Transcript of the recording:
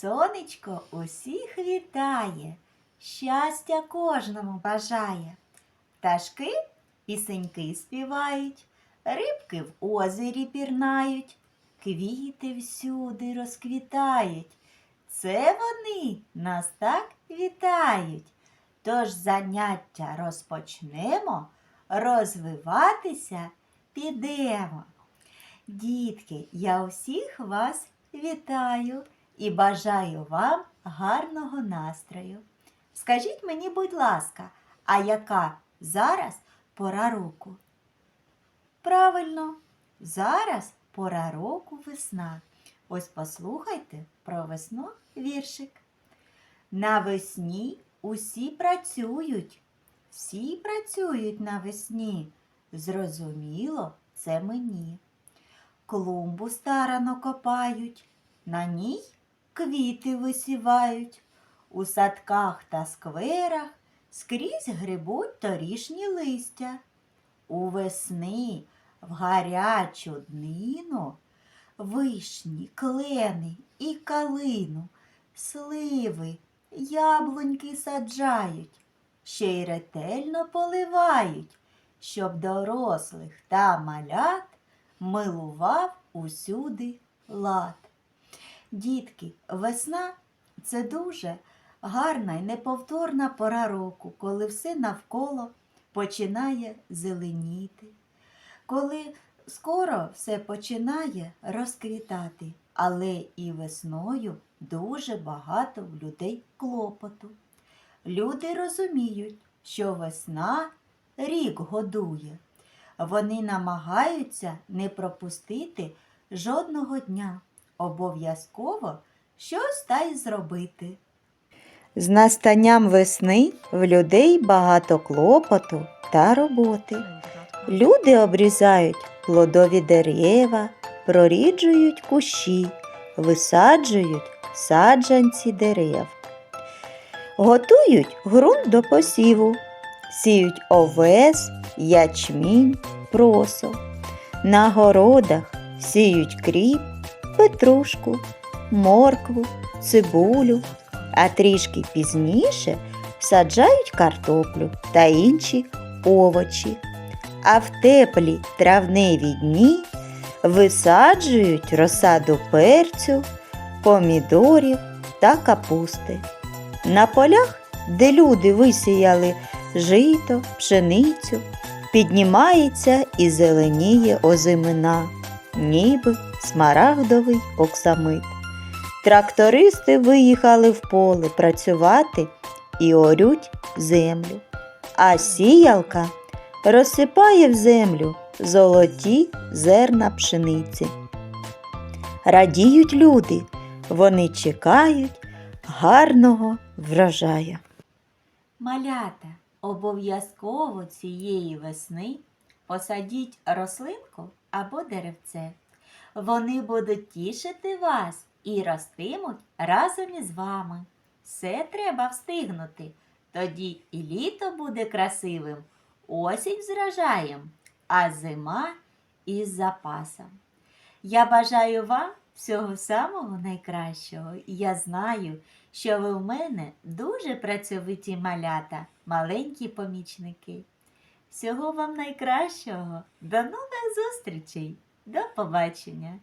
Сонечко усіх вітає, щастя кожному бажає. Пташки пісеньки співають, рибки в озері пірнають, квіти всюди розквітають. Це вони нас так вітають. Тож заняття розпочнемо, розвиватися підемо. Дітки, я усіх вас вітаю і бажаю вам гарного настрою. Скажіть мені, будь ласка, а яка зараз пора року? Правильно, зараз пора року весна. Ось послухайте про весну віршик. Навесні усі працюють, всі працюють навесні. Зрозуміло, це мені. Клумбу старано копають, на ній квіти висівають. У садках та скверах скрізь грибуть торішні листя. У весни в гарячу днину вишні, клени і калину, сливи, яблуньки саджають, ще й ретельно поливають, щоб дорослих та малят милував усюди лад. Дітки, весна це дуже гарна і неповторна пора року, коли все навколо починає зеленіти, коли скоро все починає розквітати, але і весною дуже багато в людей клопоту. Люди розуміють, що весна рік годує. Вони намагаються не пропустити жодного дня, обов'язково щось та й зробити. З настанням весни в людей багато клопоту та роботи. Люди обрізають плодові дерева, проріджують кущі, висаджують саджанці дерев. Готують ґрунт до посіву, сіють овес, ячмінь, просо. На городах сіють кріп, петрушку, моркву, цибулю, а трішки пізніше саджають картоплю та інші овочі. А в теплі травневі дні висаджують розсаду перцю, помідорів та капусти. На полях, де люди висіяли жито, пшеницю, піднімається і зеленіє озимина, ніби смарагдовий оксамит. Трактористи виїхали в поле працювати і орють землю, а сіялка розсипає в землю золоті зерна пшениці. Радіють люди, вони чекають гарного врожаю. Малята, обов'язково цієї весни посадіть рослинку або деревце. Вони будуть тішити вас і ростимуть разом із вами. Все треба встигнути. Тоді і літо буде красивим, осінь з врожаєм, а зима із запасом. Я бажаю вам всього самого найкращого. Я знаю, що ви в мене дуже працьовиті малята, маленькі помічники. Всього вам найкращого. До нових зустрічей. До побачення!